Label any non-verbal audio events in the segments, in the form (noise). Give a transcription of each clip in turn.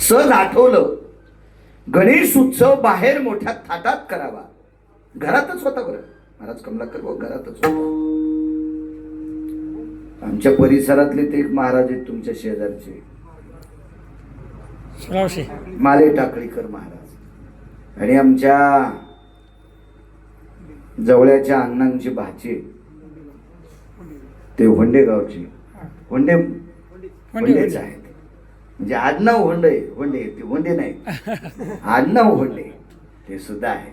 सहज आठवलं. गणेश उत्सव बाहेर मोठ्या थाटात करावा. घरातच होता बरं. महाराज कमलाकर भाऊ घरातच होता. आमच्या परिसरातले ते एक महाराज आहेत तुमच्या शेजारचे. माले टाकळीकर महाराज. आणि आमच्या जवळच्या अण्णांची भाचे ते होंडे गावचे होंडे. होंडेच आहेत. म्हणजे आडनाव होंडे होंडे ते होंडे नाहीत (laughs) आडनाव होंडे ते सुद्धा आहेत.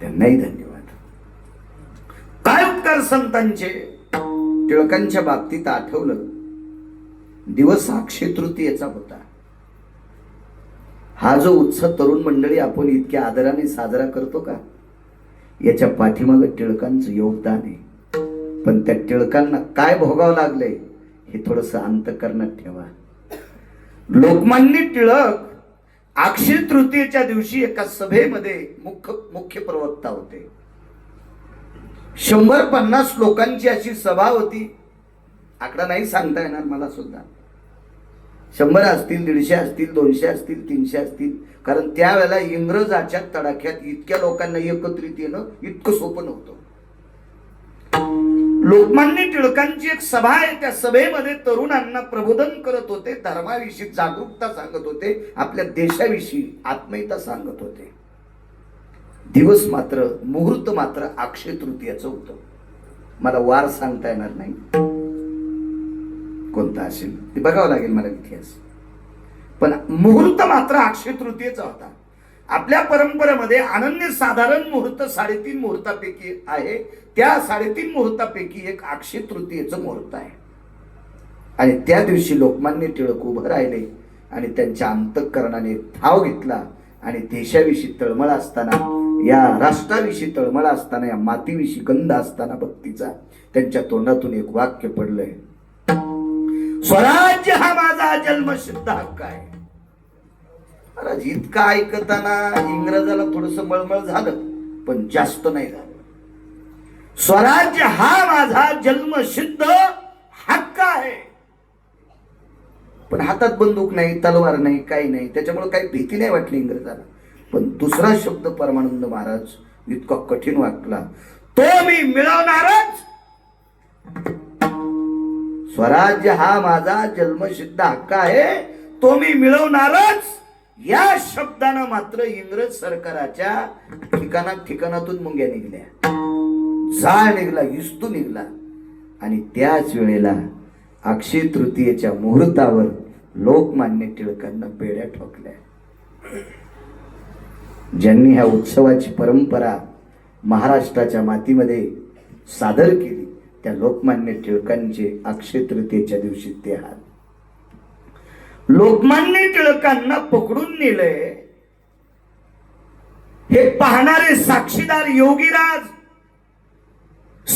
त्यांनाही धन्यवाद. काय उपकार संतांचे? टिळकांच्या बाबतीत आठवलं. दिवस अक्षय तृतीयेचा होता. हा जो उत्सव तरुण मंडळी आपण इतक्या आदराने साजरा करतो का? याच्या पाठीमागं टिळकांचं योगदान आहे. पण त्या टिळकांना काय भोगावं लागलंय हे थोडस अंतकरणात ठेवा. लोकमान्य टिळक अक्षय तृतीयेच्या दिवशी एका सभेमध्ये मुख्य मुख्य प्रवक्ता होते. शंभर पन्नास लोकांची अशी सभा होती. आकडा नाही सांगता येणार मला सुद्धा. शंभर असतील दीडशे असतील दोनशे असतील तीनशे असतील. कारण त्यावेळेला इंग्रजाच्या तडाख्यात इतक्या लोकांना एकत्रित येणं इतकं सोपं नव्हतं. लोकमान्य टिळकांची एक सभा आहे त्या सभेमध्ये तरुणांना प्रबोधन करत होते धर्माविषयी जागरूकता सांगत होते आपल्या देशाविषयी आत्मीयता सांगत होते. दिवस मात्र मुहूर्त मात्र अक्षय तृतीयाचं होतं. मला वार सांगता येणार नाही. कोणता असेल? ते बघावं लागेल मला इतिहास. पण मुहूर्त मात्र अक्षय तृतीयेचा होता. आपल्या परंपरेमध्ये अनन्य साधारण मुहूर्त साडेतीन मुहूर्तापैकी आहे. त्या साडेतीन मुहूर्तापैकी एक अक्षय तृतीयेचं मुहूर्त आहे. आणि त्या दिवशी लोकमान्य टिळक उभं राहिले आणि त्यांच्या अंतःकरणाने थाव घेतला आणि देशाविषयी तळमळ असताना या राष्ट्राविषयी तळमळ असताना या मातीविषयी गंध असताना भक्तीचा त्यांच्या तोंडातून एक वाक्य पडलंय. स्वराज्य हा माझा जन्मसिद्ध हक्क आहे. महाराज इतका ऐकताना इंग्रजाला थोडस मळमळ झालं पण जास्त नाही झालं. स्वराज्य हा माझा जन्मसिद्ध हक्क आहे. पण हातात बंदूक नाही तलवार नाही काही नाही त्याच्यामुळे काही भीती नाही वाटली इंग्रजाला. पण दुसरा शब्द परमानंद महाराज इतका कठीण वाटला. तो मी मिळवणारच! स्वराज्य हा माझा जन्मसिद्ध हक्क आहे तो मी मिळवणारच! या शब्दानं मात्र इंग्रज सरकाराच्या ठिकाणा ठिकाणातून मुंग्या निघल्या. जाळ निघला हिस्तू निघला. आणि त्याच वेळेला अक्षय तृतीयेच्या मुहूर्तावर लोकमान्य टिळकांना पेढ्या ठोकल्या. ज्यांनी ह्या उत्सवाची परंपरा महाराष्ट्राच्या मातीमध्ये सादर केली त्या लोकमान्य टिळकांचे अक्षय तृतीयेच्या दिवशी ते हात लोकमान्य टिळकांना पकडून नेलंय. हे पाहणारे साक्षीदार योगीराज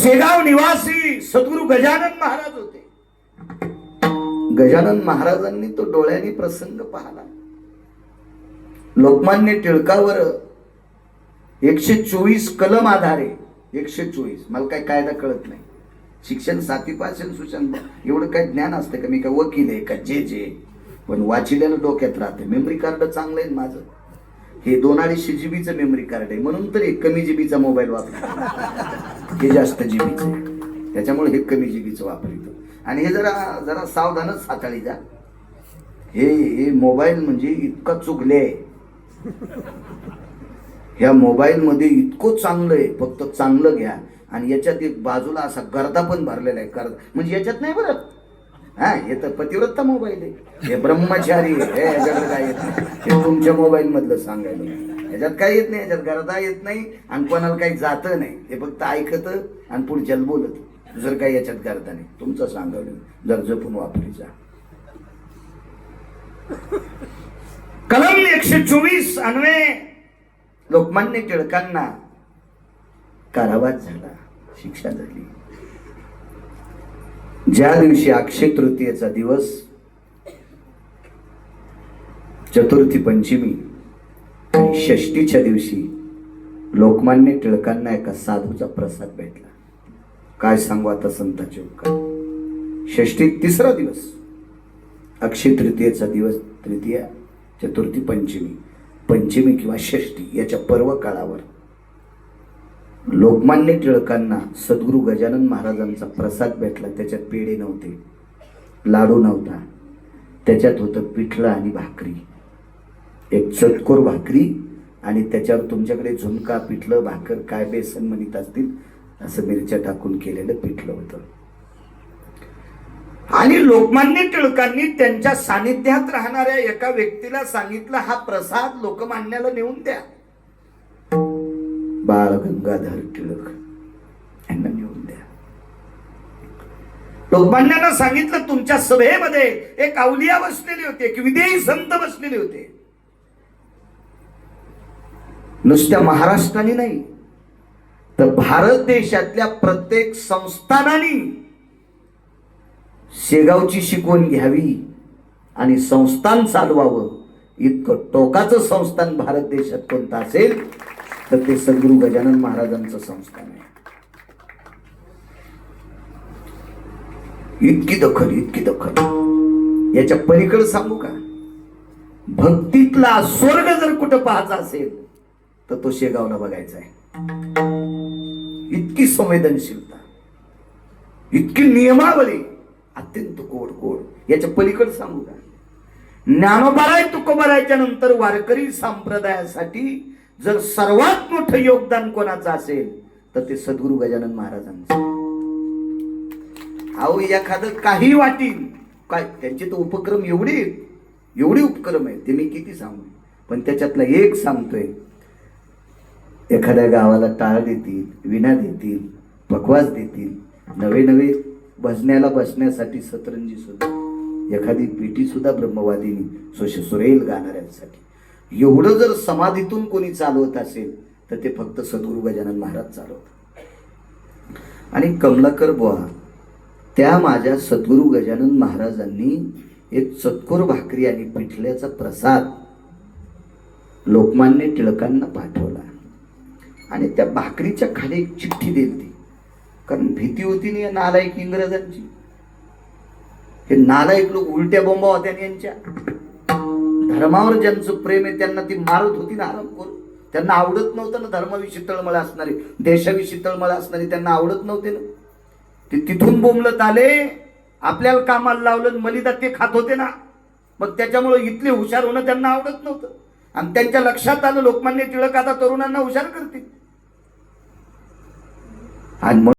शेगाव निवासी सद्गुरु गजानन महाराज होते. गजानन महाराजांनी तो डोळ्यांनी प्रसंग पाहला. लोकमान्य टिळकावर एकशे चोवीस कलम आधारे एकशे चोवीस मला काय कायदा कळत नाही. शिक्षण साती पाचन सुशांत एवढं काय ज्ञान असतं का? मी काय वकील आहे का? जे जे. पण वाचिल्यानं डोक्यात राहते मेमरी कार्ड चांगलं आहे माझं? हे दोन अडीचशे जीबीचं मेमरी कार्ड आहे. म्हणून तर एक कमी जीबीचा मोबाईल वापरतो. हे जास्त जीबीचं त्याच्यामुळे हे कमी जीबीचं वापरतो. आणि हे जरा जरा सावधानच हाताळी जा. हे हे मोबाईल म्हणजे इतका चुकले आहे. ह्या मोबाईलमध्ये इतकं चांगलं आहे. फक्त चांगलं घ्या. आणि याच्यात एक बाजूला असा गर्दा पण भरलेला आहे. गर्दा. म्हणजे याच्यात नाही बरं? हा हे तर पतिव्रता मोबाईल आहे. हे ब्रह्मचारी आहे. हे याच्याकडे काय येत नाही. हे तुमच्या मोबाईल मधलं सांगायला याच्यात काय येत नाही? याच्यात गर्दा येत नाही आणि कोणाला काही जातं नाही. हे फक्त ऐकत आणि पुढच्याला बोलत. दुसरं काही याच्यात गर्दा नाही. तुमचं सांगावलं जर जपून वापरीचा कलम एकशे चोवीस अन्वे. लोकमान्य टिळकांना कारावास झाला. शिक्षा झाली. ज्या दिवशी अक्षय तृतीयेचा दिवस चतुर्थी पंचमी आणि षष्टीच्या दिवशी लोकमान्य टिळकांना एका साधूचा प्रसाद भेटला. काय सांगू आता संताचे उपकार? षष्टी तिसरा दिवस अक्षय तृतीयेचा दिवस तृतीया चतुर्थी पंचमी पंचमी किंवा षष्टी याच्या पर्व काळावर लोकमान्य टिळकांना सद्गुरू गजानन महाराजांचा प्रसाद भेटला. त्याच्यात पेढे नव्हते लाडू नव्हता. त्याच्यात होतं पिठलं आणि भाकरी. एक चटकोर भाकरी आणि त्याच्यावर तुमच्याकडे झुणका पिठलं भाकर काय बेसन म्हणत असतील असं मिरच्या टाकून केलेलं पिठलं होतं. आणि लोकमान्य टिळकांनी त्यांच्या सानिध्यात राहणाऱ्या एका व्यक्तीला सांगितलं हा प्रसाद लोकमान्याला नेऊन द्या. बाळ गंगाधर टिळक यांना नेऊन द्या. लोकमान्यांना सांगितलं तुमच्या सभेमध्ये एक अवलिया बसलेले होते एक विदेही संत बसलेले होते. नुसत्या महाराष्ट्राने नाही तर भारत देशातल्या प्रत्येक संस्थानाने शेगावची शिकवण घ्यावी आणि संस्थान चालवावं इतकं टोकाचं संस्थान भारत देशात कोणतं असेल? तर ते सद्गुरू गजानन महाराजांचं संस्थान आहे. इतकी दखल इतकी दखल. याच्या पलीकडे सांगू का? भक्तीतला स्वर्ग जर कुठं पाहायचा असेल तर तो शेगावला बघायचा आहे. इतकी संवेदनशीलता इतकी नियमावली अत्यंत गोड गोड. याच्या पलीकडे सांगू का? ज्ञानोबाराय तुकोबारायच्या नंतर वारकरी संप्रदायासाठी जर सर्वात मोठं योगदान कोणाचं असेल तर ते सद्गुरू गजानन महाराजांचं. अहो एखादं काही वाटील काय त्यांचे तर उपक्रम एवढे एवढी एवढे उपक्रम आहेत ते मी किती सांगू? पण त्याच्यातला एक सांगतोय. एखाद्या गावाला टाळ देतील विना देतील पकवास देतील नवे नवे भजण्याला बसण्यासाठी सतरंजी सुद्धा एखादी पेटी सुद्धा ब्रह्मवादिनी सुरेल गाणाऱ्यांसाठी. एवढं जर समाधीतून कोणी चालवत असेल तर ते फक्त सद्गुरू गजानन महाराज चालवतात. आणि कमलाकर बुवा त्या माझ्या सद्गुरू गजानन महाराजांनी एक चतकोर भाकरी आणि पिठल्याचा प्रसाद लोकमान्य टिळकांना पाठवला. आणि त्या भाकरीच्या खाली एक चिठ्ठी दिली कारण भीती होती नाही नालायक इंग्रजांची. हे नालायक लोक उलट्या बोंबा होत्या यांच्या. धर्मावर ज्यांचं प्रेम आहे त्यांना ती मारत होती ना आराम करून. त्यांना आवडत नव्हतं ना धर्माविषयी तळमळ असणारी. देशाविषयी तळमळ असणारी त्यांना आवडत नव्हते ना. ते तिथून बोंबलत आले आपल्याला कामाला लावलं मलिदा ते खात होते ना. मग त्याच्यामुळे इथले हुशार होणं त्यांना आवडत नव्हतं. आणि त्यांच्या लक्षात आलं लोकमान्य टिळक आता तरुणांना हुशार करतील. आणि